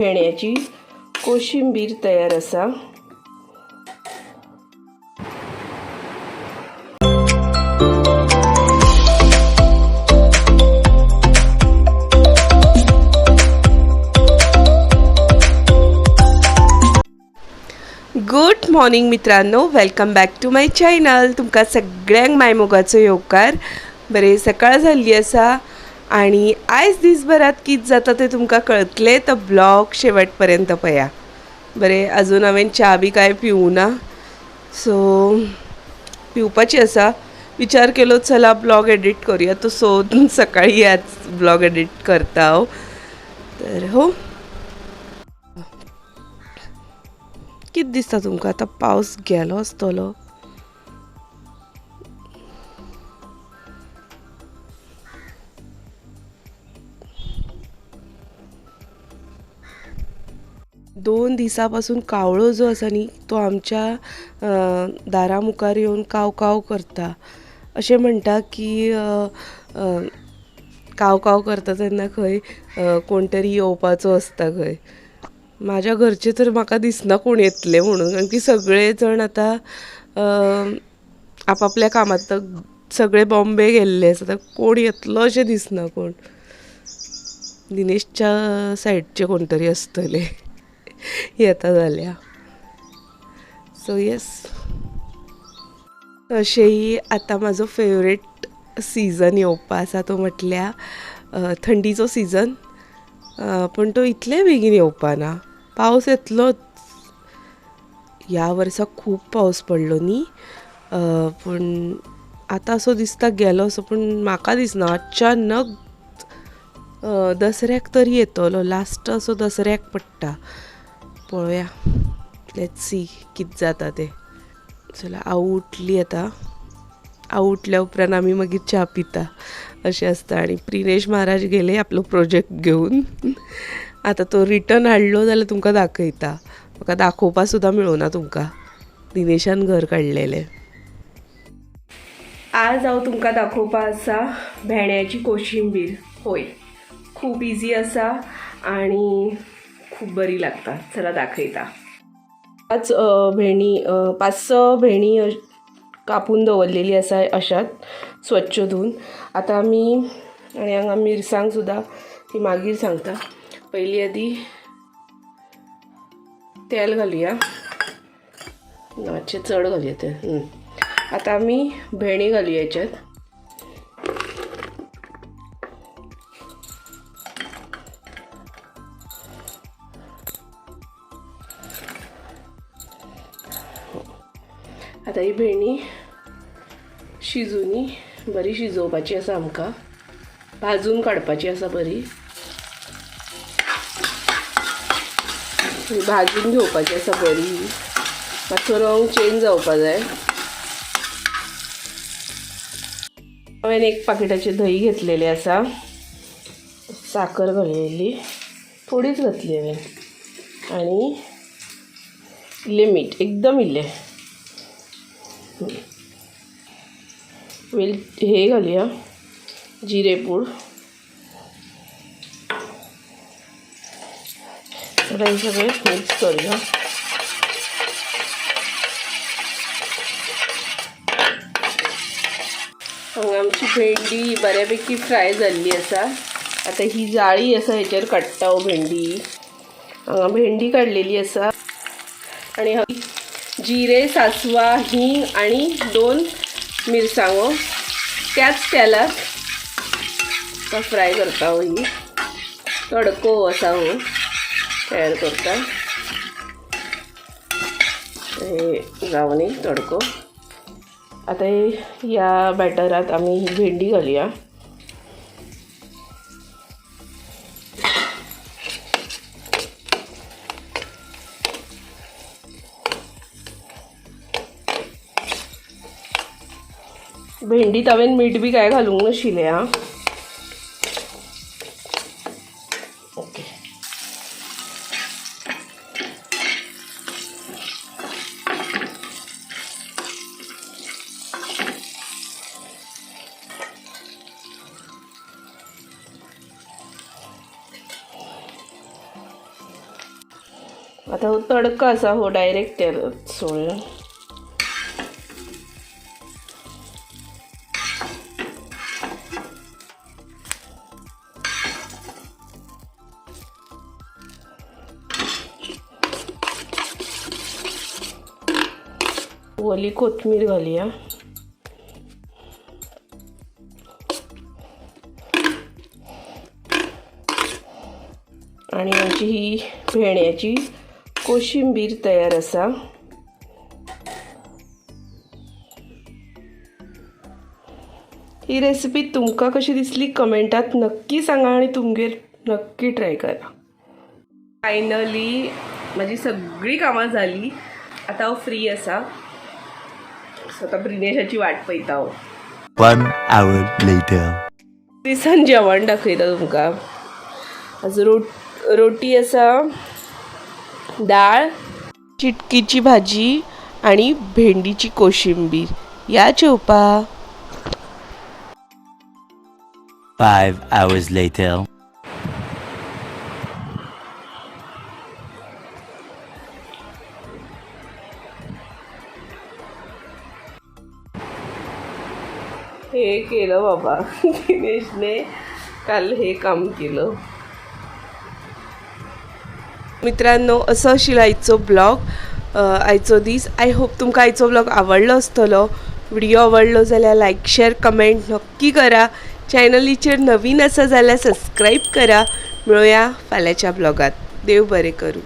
भेण्याची कोशिंबीर तयार आसा गुड मॉर्निंग मित्रांनो. Welcome back to my channel तुमकां सगळ्यांक मायमोगाचो येवकार. बरें सकाळ जाल्ली आसा. आनी आयज दिसभरात कित जाता तें तुमकां कळतलें तो ब्लॉग शेवट पर्यंत पया. बरें अजून हांवें च्या बी कांय पिवना. सो पिवपाची आसा. विचार केलो चला ब्लॉग एडिट करूया. तो सो सकाळी आज ब्लॉग एडिट करता हांव तर हो. कित दिसता तुमकां? आतां पावस गेलो आसतलो दोन दिसां पासून कावळो जो आसा न्ही तो आमच्या दारा मुखार येवन काव काव करता. अशें म्हणटा की काव काव करता तेन्ना खंय कोण तरी येवपाचो आसता खंय. म्हाज्या घरचे तर म्हाका दिसना कोण येतले म्हणून कारण की सगळे जाण आतां आपापल्या कामात सगळे बॉम्बे गेल्ले आसा कोण येतलो अशें दिसना कोण. दिनेशच्या सायडचे कोण तरी आसतले येता जाल्या सो येस तशेंय आतां म्हाजो फेवरेट सिजन येवपा आसा तो म्हटल्या थंडीचो सिजन पूण तो इतले बेगीन येवपा ना पावस येतलोच. ह्या वर्सा खूब पावस पडलो न्ही पूण आतां असो दिसता गेलो असो पूण म्हाका दिसना अचानक दसऱ्याक तरी येतलो. लास्ट असो दसऱ्याक पडटा पळोवया लेट्स सी कित जाता तें. चला आवय उठली आतां. आवय उठल्या उपरांत आमी मागीर च्या पिता. अशें आसता आनी प्रिनेश महाराज गेले आपलो प्रोजेक्ट घेवन आतां तो रिटर्न हाडलो जाल्यार तुमकां दाखयता. म्हाका दाखोवपा सुद्दां मेळूना तुमकां. दिनेशान घर काडलेलें आज हांव तुमकां दाखोवपा आसा भेण्याची कोशिंबीर. होय. खूब इजी आसा आनी खूब बरी लागता चला दाखयता पांच भेणी पाच पांच स भेणी कापून दवरलेली आसा अशात स्वच्छ धुवन. आतां आमी आनी हांगा मिरसांग सुद्दां ती मागीर सांगता. पयलीं आदी तेल घालूया. मातशें चड घालूया तें. आता आतां आमी भेणी घालूया हेच्यात आता ही भेणी शिजोवनी बरी शिजोवपाची आसा आमकां. भाजून काडपाची आसा बरी. भाजून घेवपाची आसा बरी. मातसो रंग चेंज जावपा जाय. हांवें एक पाकिटाचे दही घेतलेले आसा साखर घाललेली. थोडीच घातली हांवें आनी इल्लें मीठ एकदम इल्लें. वेल हे घालुया. जिरेपूड आता हे सगळे मिक्स करूया. हांगा आमची भेंडी बऱ्यापैकी फ्राय जाल्ली आसा आतां ही जाळी आसा हेचेर काडटा हो भेंडी. हांगा भेंडी काडलेली आसा आनी जिरे सासवा हिंग आणि दोन मिरसांगो. त्याच तेलात तो फ्राय करता हो ही तडको असा हो. तयार करता. हे गावणी तडको. आता ह्या बॅटरात आम्ही भेंडी घालूया. भेंडीत हांवें मीठ बी काय घालूंक नाशिल्लें आं ओके. आता हो तडका असा हो डायरेक्ट तेलात ओली कोथमीर घालूया आणि आमची ही भेण्याची कोशिंबीर तयार असा। ही रेसिपी तुमका कशी दिसली कमेंटात नक्की सांगा आणि तुमगेर नक्की ट्राय करा। फायनली माझी सगळी कामां झाली आता हांव फ्री असा। आता ब्रिनेशाची वाट पळयता हांव One hour later. दिसान जेवण दाखयता तुमकां आज रोट रोटी आसा डाळ चिटकीची भाजी आणि भेंडीची कोशिंबीर या जेवपा Five hours later. हे केलं बाबा. दिनेशने काल हे काम केलं. मित्रांनो असो आशिल्लो आयचो ब्लॉग. आयचो दीस. आय होप तुमकां आयचो ब्लॉग आवडलो आसतलो व्हिडिओ आवडलो जाल्यार लायक शेअर कमेंट नक्की करा. चॅनलीचेर नवीन आसा जाल्यार सबस्क्राईब करा. मिळूया फाल्यांच्या ब्लॉगात. देव बरें करूं.